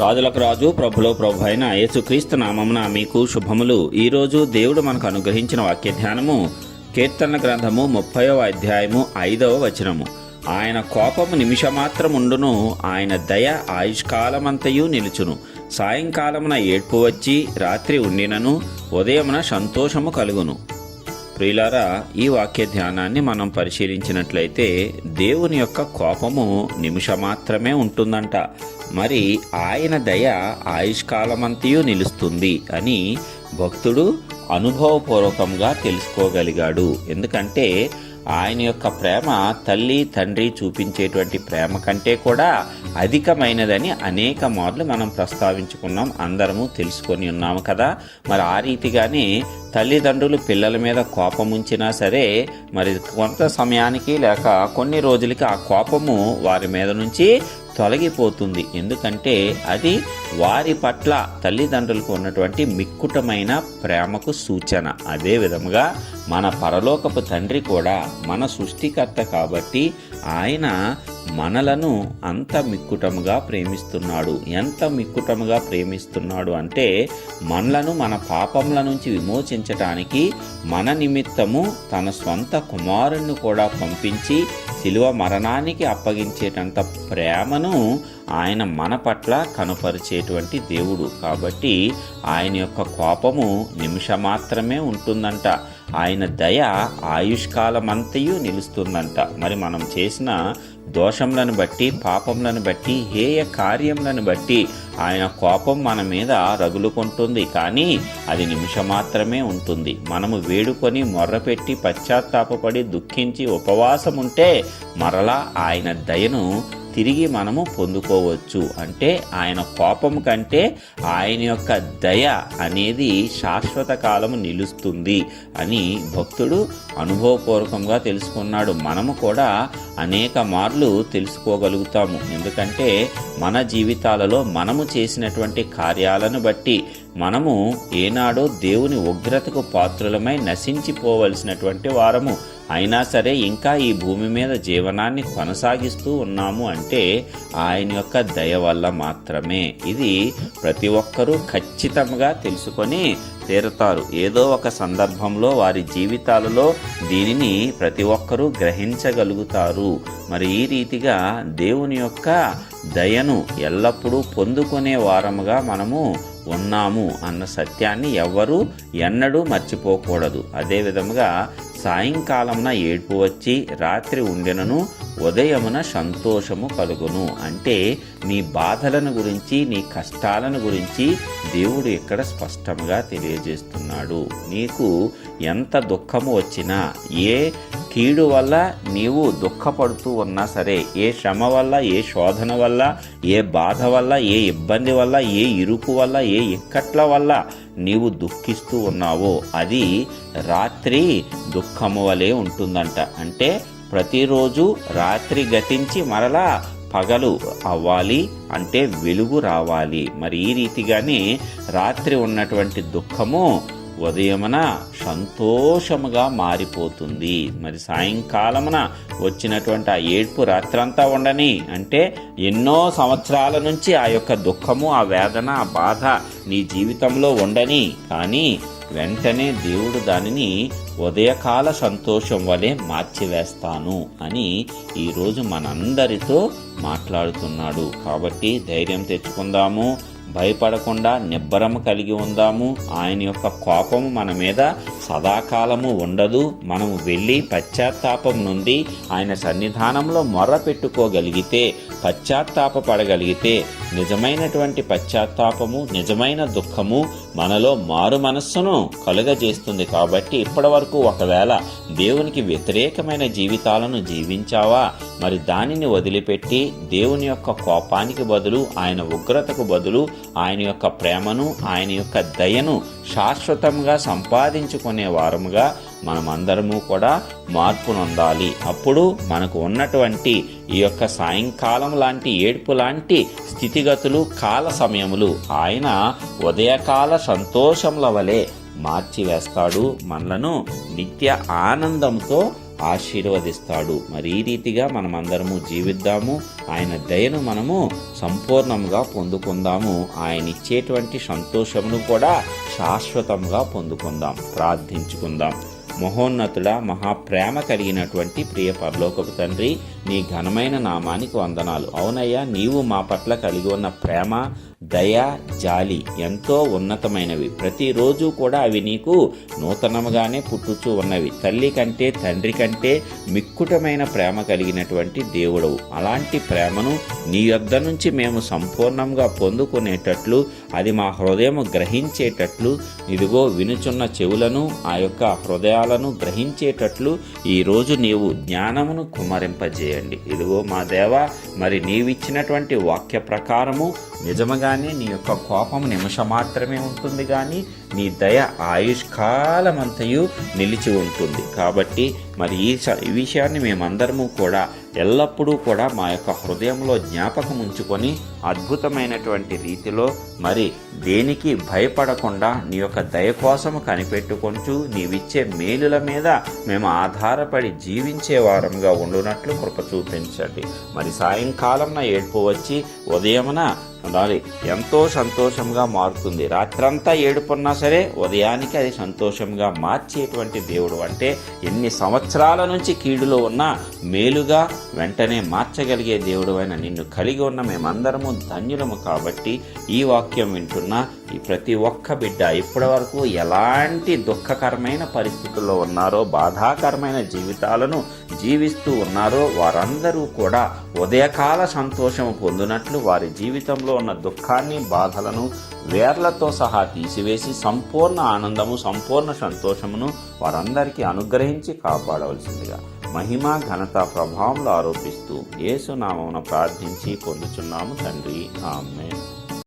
రాజులకు రాజు ప్రభులో ప్రభు అయిన యేసుక్రీస్తు నామమున మీకు శుభములు. ఈరోజు దేవుడు మనకు అనుగ్రహించిన వాక్య ధ్యానము కీర్తన గ్రంథము ముప్పైవ అధ్యాయము ఐదవ వచనము. ఆయన కోపము నిమిషమాత్రముండును ఆయన దయ ఆయుష్కాలమంతయు నిలుచును. సాయంకాలమున ఏడ్పు వచ్చి రాత్రి ఉండినను ఉదయమున సంతోషము కలుగును. ప్రియులారా ఈ వాక్య ధ్యానాన్ని మనం పరిశీలించినట్లయితే దేవుని యొక్క కోపము నిమిషమాత్రమే ఉంటుందంట. మరి ఆయన దయ ఆయుష్కాలమంతయు నిలుస్తుంది అని భక్తుడు అనుభవపూర్వకంగా తెలుసుకోగలిగాడు. ఎందుకంటే ఆయన యొక్క ప్రేమ తల్లి తండ్రి చూపించేటువంటి ప్రేమ కంటే కూడా అధికమైనదని అనేక మార్లు మనం ప్రస్తావించుకున్నాం. అందరము తెలుసుకొని ఉన్నాము కదా. మరి ఆ రీతిగానే తల్లిదండ్రులు పిల్లల మీద కోపం ఉంచినా సరే మరి కొంత సమయానికి లేక కొన్ని రోజులకి ఆ కోపము వారి మీద నుంచి తొలగిపోతుంది. ఎందుకంటే అది వారి పట్ల తల్లిదండ్రులకు ఉన్నటువంటి మిక్కుటమైన ప్రేమకు సూచన. అదే విధముగా మన పరలోకపు తండ్రి కూడా మన సృష్టికర్త కాబట్టి ఆయన మనలను అంత మిక్కుటముగా ప్రేమిస్తున్నాడు. ఎంత మిక్కుటముగా ప్రేమిస్తున్నాడు అంటే మనలను మన పాపముల నుంచి విమోచించటానికి మన నిమిత్తము తన స్వంత కుమారుణ్ణి కూడా పంపించి శిలువ మరణానికి అప్పగించేటంత ప్రేమను ఆయన మన పట్ల కనుపరిచేటువంటి దేవుడు. కాబట్టి ఆయన యొక్క కోపము నిమిషం మాత్రమే ఉంటుందంట. ఆయన దయ ఆయుష్కాలమంతయు నిలుస్తుందంట. మరి మనం చేసిన దోషములను బట్టి పాపములను బట్టి హేయ కార్యములను బట్టి ఆయన కోపం మన మీద రగులుకుంటుంది. కానీ అది నిమిషం మాత్రమే ఉంటుంది. మనము వేడుకొని మొర్రపెట్టి పశ్చాత్తాపపడి దుఃఖించి ఉపవాసం ఉంటే మరలా ఆయన దయను తిరిగి మనము పొందుకోవచ్చు. అంటే ఆయన కోపం కంటే ఆయన యొక్క దయ అనేది శాశ్వత కాలము నిలుస్తుంది అని భక్తుడు అనుభవపూర్వకంగా తెలుసుకున్నాడు. మనము కూడా అనేక మార్లు తెలుసుకోగలుగుతాము. ఎందుకంటే మన జీవితాలలో మనము చేసినటువంటి కార్యాలను బట్టి మనము ఏనాడో దేవుని ఉగ్రతకు పాత్రులమై నశించిపోవలసినటువంటి వారము. అయినా సరే ఇంకా ఈ భూమి మీద జీవనాన్ని కొనసాగిస్తూ ఉన్నాము అంటే ఆయన యొక్క దయ వల్ల మాత్రమే. ఇది ప్రతి ఒక్కరూ ఖచ్చితంగా తెలుసుకొని తీరుతారు. ఏదో ఒక సందర్భంలో వారి జీవితాలలో దీనిని ప్రతి ఒక్కరూ గ్రహించగలుగుతారు. మరి ఈ రీతిగా దేవుని యొక్క దయను ఎల్లప్పుడూ పొందుకునే వారముగా మనము ఉన్నాము అన్న సత్యాన్ని ఎవ్వరూ ఎన్నడూ మర్చిపోకూడదు. అదే విధముగా సాయంకాలమున ఏడ్పు వచ్చి రాత్రి ఉండినను ఉదయమున సంతోషము కలుగును. అంటే నీ బాధలను గురించి నీ కష్టాలను గురించి దేవుడు ఇక్కడ స్పష్టంగా తెలియజేస్తున్నాడు. నీకు ఎంత దుఃఖము వచ్చినా ఏ కీడు వల్ల నీవు దుఃఖపడుతూ ఉన్నా సరే ఏ శ్రమ వల్ల ఏ శోధన వల్ల ఏ బాధ వల్ల ఏ ఇబ్బంది వల్ల ఏ ఇరుకు వల్ల ఏ ఇక్కట్ల వల్ల నీవు దుఃఖిస్తూ ఉన్నావో అది రాత్రి దుఃఖము వలె ఉంటుందంట. అంటే ప్రతిరోజు రాత్రి గతించి మరలా పగలు అవ్వాలి అంటే వెలుగు రావాలి. మరి ఈ రీతిగానే రాత్రి ఉన్నటువంటి దుఃఖము ఉదయమున సంతోషముగా మారిపోతుంది. మరి సాయంకాలమున వచ్చినటువంటి ఆ ఏడ్పు రాత్రంతా ఉండని అంటే ఎన్నో సంవత్సరాల నుంచి ఆ యొక్క దుఃఖము ఆ వేదన ఆ బాధ నీ జీవితంలో ఉండని కానీ వెంటనే దేవుడు దానిని ఉదయకాల సంతోషం వలె మార్చివేస్తాను అని ఈరోజు మనందరితో మాట్లాడుతున్నాడు. కాబట్టి ధైర్యం తెచ్చుకుందాము. భయపడకుండా నిబ్బరము కలిగి ఉందాము. ఆయన యొక్క కోపము మన మీద సదాకాలము ఉండదు. మనము వెళ్ళి పశ్చాత్తాపం నుండి ఆయన సన్నిధానంలో మొర్ర పెట్టుకోగలిగితే పశ్చాత్తాప పడగలిగితే నిజమైనటువంటి పశ్చాత్తాపము నిజమైన దుఃఖము మనలో మారు మనస్సును కలుగజేస్తుంది కాబట్టి ఇప్పటి వరకు ఒకవేళ దేవునికి వ్యతిరేకమైన జీవితాలను జీవించావా మరి దానిని వదిలిపెట్టి దేవుని యొక్క కోపానికి బదులు ఆయన ఉగ్రతకు బదులు ఆయన యొక్క ప్రేమను ఆయన యొక్క దయను శాశ్వతంగా సంపాదించుకునే వారముగా మనమందరము కూడా మార్పు నొందాలి. అప్పుడు మనకు ఉన్నటువంటి ఈ యొక్క సాయంకాలం లాంటి ఏడ్పు లాంటి స్థితిగతులు కాల సమయములు ఆయన ఉదయకాల సంతోషముల వలె మార్చివేస్తాడు. మనలను నిత్య ఆనందంతో ఆశీర్వదిస్తాడు. మరి ఈ రీతిగా మనమందరము జీవిద్దాము. ఆయన దయను మనము సంపూర్ణంగా పొందుకుందాము. ఆయన ఇచ్చేటువంటి సంతోషమును కూడా శాశ్వతంగా పొందుకుందాం. ప్రార్థించుకుందాం. మహోన్నతుడ మహాప్రేమ కలిగినటువంటి ప్రియ పరలోకపు తండ్రి నీ ఘనమైన నామానికి వందనాలు. అవునయ్యా నీవు మా పట్ల కలిగి ఉన్న ప్రేమ దయ జాలి ఎంతో ఉన్నతమైనవి. ప్రతిరోజు కూడా అవి నీకు నూతనముగానే పుట్టుచూ ఉన్నవి. తల్లి కంటే తండ్రి కంటే మిక్కుటమైన ప్రేమ కలిగినటువంటి దేవుడవు. అలాంటి ప్రేమను నీ యొద్ద నుంచి మేము సంపూర్ణంగా పొందుకునేటట్లు అది మా హృదయం గ్రహించేటట్లు ఇదిగో వినుచున్న చెవులను ఆ యొక్క హృదయాలను గ్రహించేటట్లు ఈరోజు నీవు జ్ఞానమును చేయండి. ఇదిగో మా దేవ మరి నీవిచ్చినటువంటి వాక్య ప్రకారము నిజముగానే నీ యొక్క కోపం నిమిషం మాత్రమే ఉంటుంది కానీ నీ దయ ఆయుష్కాలమంతయు నిలిచి ఉంటుంది. కాబట్టి మరి ఈ ఈ విషయాన్ని మేమందరము కూడా ఎల్లప్పుడూ కూడా మా యొక్క హృదయంలో జ్ఞాపకం ఉంచుకొని అద్భుతమైనటువంటి రీతిలో మరి దేనికి భయపడకుండా నీ యొక్క దయ కోసము కనిపెట్టుకొంచు నీవిచ్చే మేలుల మీద మేము ఆధారపడి జీవించే వారంగా ఉండునట్లు కృప చూపించండి మరి సాయంకాలం ఏడ్పు ఏడుపు వచ్చి ఉదయమున ఉండాలి. ఎంతో సంతోషంగా మారుతుంది. రాత్రంతా ఏడుపున్నా సరే ఉదయానికి అది సంతోషంగా మార్చేటువంటి దేవుడు అంటే ఎన్ని సంవత్సరాల నుంచి కీడులో ఉన్నా మేలుగా వెంటనే మార్చగలిగే దేవుడు అయిన నిన్ను కలిగి ఉన్న మేమందరము ధన్యులము కాబట్టి ఈ వాక్యం వింటున్న ఈ ప్రతి ఒక్క బిడ్డ ఇప్పటి వరకు ఎలాంటి దుఃఖకరమైన పరిస్థితుల్లో ఉన్నారో బాధాకరమైన జీవితాలను జీవిస్తూ ఉన్నారో వారందరూ కూడా ఉదయకాల సంతోషం పొందినట్లు వారి జీవితంలో ఉన్న దుఃఖాన్ని బాధలను వేర్లతో సహా తీసివేసి సంపూర్ణ ఆనందము సంపూర్ణ సంతోషమును వారందరికీ అనుగ్రహించి కాపాడవలసిందిగా మహిమ ఘనత ప్రభావంలో ఆరోపిస్తూ యేసునామమున ప్రార్థించి పొందుచున్నాము తండ్రి. ఆమె